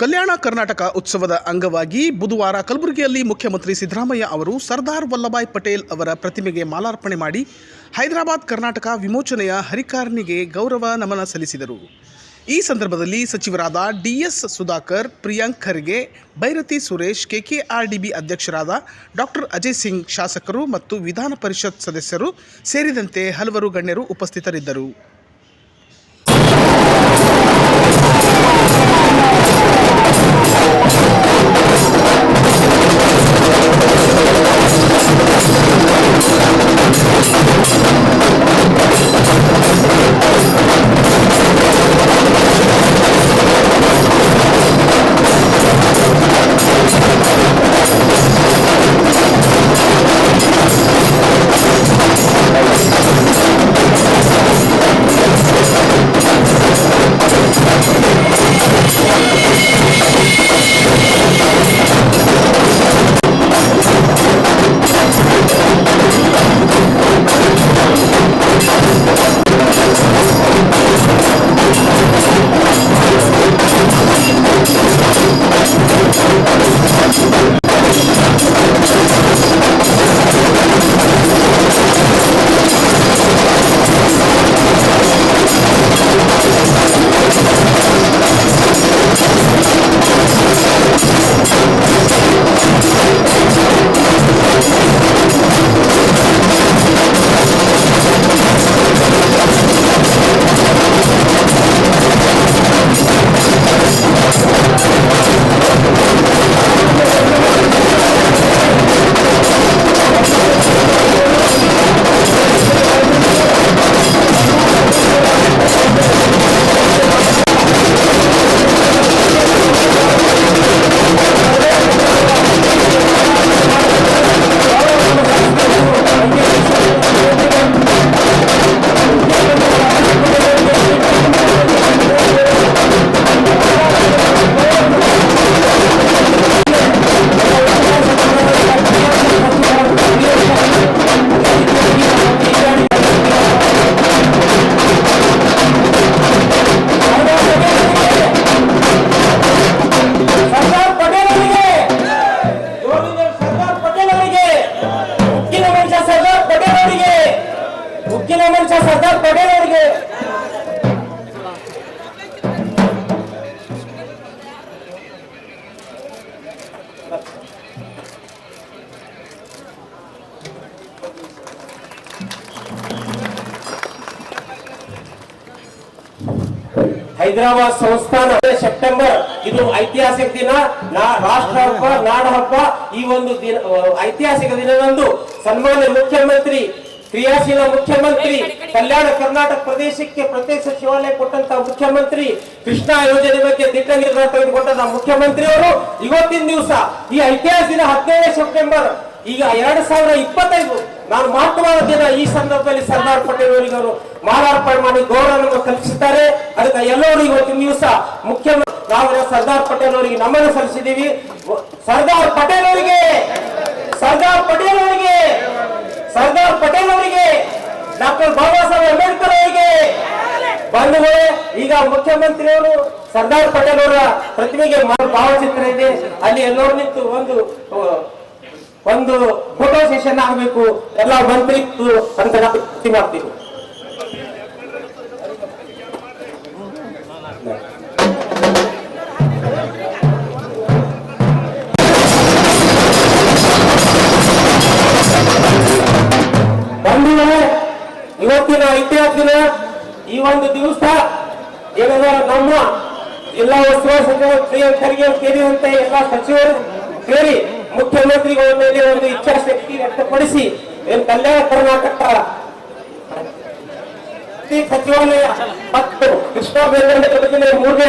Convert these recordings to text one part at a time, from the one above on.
ಕಲ್ಯಾಣ ಕರ್ನಾಟಕ ಉತ್ಸವದ ಅಂಗವಾಗಿ ಬುಧವಾರ ಕಲಬುರಗಿಯಲ್ಲಿ ಮುಖ್ಯಮಂತ್ರಿ ಸಿದ್ದರಾಮಯ್ಯ ಅವರು ಸರ್ದಾರ್ ವಲ್ಲಭಾಯ್ ಪಟೇಲ್ ಅವರ ಪ್ರತಿಮೆಗೆ ಮಾಲಾರ್ಪಣೆ ಮಾಡಿ ಹೈದರಾಬಾದ್ ಕರ್ನಾಟಕ ವಿಮೋಚನೆಯ ಹರಿಕಾರ್ನಿಗೆ ಗೌರವ ನಮನ ಸಲ್ಲಿಸಿದರು. ಈ ಸಂದರ್ಭದಲ್ಲಿ ಸಚಿವರಾದ D S Sudhakar, Priyank Kharge, Byrathi Suresh K K R D B ಅಧ್ಯಕ್ಷರಾದ ಡಾಕ್ಟರ್ ಅಜಯ್ ಸಿಂಗ್ ಶಾಸಕರು ಮತ್ತು ವಿಧಾನ ಪರಿಷತ್ ಸದಸ್ಯರು ಸೇರಿದಂತೆ ಹಲವರು ಗಣ್ಯರು ಉಪಸ್ಥಿತರಿದ್ದರು. ಹೈದರಾಬಾದ್ ಸಂಸ್ಥಾನ ಸೆಪ್ಟೆಂಬರ್, ಇದು ಐತಿಹಾಸಿಕ ದಿನ ರಾಷ್ಟ್ರ ಹಬ್ಬ, ನಾಡ ಹಬ್ಬ, ಈ ಒಂದು ದಿನ, ಐತಿಹಾಸಿಕ ದಿನದಂದು ಸನ್ಮಾನ್ಯ ಮುಖ್ಯಮಂತ್ರಿ ಕ್ರಿಯಾಶೀಲ ಮುಖ್ಯಮಂತ್ರಿ ಕಲ್ಯಾಣ ಕರ್ನಾಟಕ ಪ್ರದೇಶಕ್ಕೆ ಪ್ರತ್ಯೇಕ ಸಚಿವಾಲಯ ಕೊಟ್ಟಂತ ಮುಖ್ಯಮಂತ್ರಿ ಕೃಷ್ಣಾ ಯೋಜನೆ ಬಗ್ಗೆ ದಿಟ್ಟ ನಿರ್ಧಾರ ತೆಗೆದುಕೊಂಡಂತಹ ಮುಖ್ಯಮಂತ್ರಿಯವರು ಇವತ್ತಿನ ದಿವಸ ಈ ಐತಿಹಾಸಿಕ ದಿನ ಹದಿನೈದು ಸೆಪ್ಟೆಂಬರ್, ಈಗ ಎರಡ್ ಸಾವಿರ ಇಪ್ಪತ್ತೈದು ನಾನು ಮಹತ್ವವಾದ ದಿನ ಈ ಸಂದರ್ಭದಲ್ಲಿ ಸರ್ದಾರ್ ಪಟೇಲ್ ಅವರಿಗೆ ಅವರು ಮಾಲಾರ್ಪಣೆ ಮಾಡಿ ಗೌರವವನ್ನು ಕಲ್ಪಿಸಿದ್ದಾರೆ. ಅದಕ್ಕೆ ಎಲ್ಲರೂ ಇವತ್ತಿನ ದಿವಸ ಮುಖ್ಯಮಂತ್ರಿ ನಾವು ಸರ್ದಾರ್ ಪಟೇಲ್ ಅವರಿಗೆ ನಮನ ಸಲ್ಲಿಸಿದ್ದೀವಿ. ಸರ್ದಾರ್ ಪಟೇಲ್ ಅವರಿಗೆ, ಸರ್ದಾರ್ ಪಟೇಲ್ ಅವರಿಗೆ ಸರ್ದಾರ್ ಪಟೇಲ್ ಅವರಿಗೆ, ಡಾಕ್ಟರ್ ಬಾಬಾ ಸಾಹೇಬ್ ಅಂಬೇಡ್ಕರ್ ಅವರಿಗೆ ಬಂಧುಗಳೇ, ಈಗ ಮುಖ್ಯಮಂತ್ರಿ ಅವರು ಸರ್ದಾರ್ ಪಟೇಲ್ ಅವರ ಪ್ರತಿಮೆಗೆ ಭಾವಚಿತ್ರ ಇದೆ. ಅಲ್ಲಿ ಎಲ್ಲರೂ ನಿಂತು ಒಂದು ಒಂದು ಫೋಟೋ ಸೆಷನ್ ಆಗಬೇಕು. ಎಲ್ಲ ಮಂತ್ರಿ ಅಂತ ನಾವು Thank ಮಾಡ್ತೀವಿ ಐತಿಹಾಸಿಕ ದಿನ ಈ ಒಂದು ದಿವಸ ಏನದ ನಮ್ಮ ಜಿಲ್ಲಾ ಉಸ್ತುವಾರಿ ಸಚಿವ ಶ್ರೀ ಖರ್ಗೆ ಸೇರಿದಂತೆ ಎಲ್ಲ ಸಚಿವರು ಸೇರಿ ಮುಖ್ಯಮಂತ್ರಿಗಳ ಮೇಲೆ ಒಂದು ಇಚ್ಛಾಶಕ್ತಿ ವ್ಯಕ್ತಪಡಿಸಿ ಏನು ಕಲ್ಯಾಣ ಕರ್ನಾಟಕ. ಸಚಿವಾಲಯ ಮತ್ತು ಕೃಷ್ಣ ಬೇರೆ ಮೂರನೇ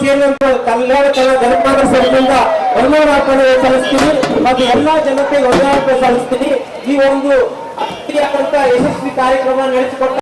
ಸೇರಿದಂತೆ ಕಲ್ಯಾಣ ಕನ್ನಡ ಜನಪದ ಸಂಘದಿಂದ ವಂದನಾರ್ಪಣೆ ಸಲ್ಲಿಸ್ತೀನಿ. ಮತ್ತು ಎಲ್ಲಾ ಜನತೆಗೆ ವಂದನಾರ್ಪಣೆ ಸಲ್ಲಿಸ್ತೀನಿ. ಈ ಒಂದು ಯಶಸ್ವಿ ಕಾರ್ಯಕ್ರಮ ನಡೆಸಿಕೊಟ್ಟ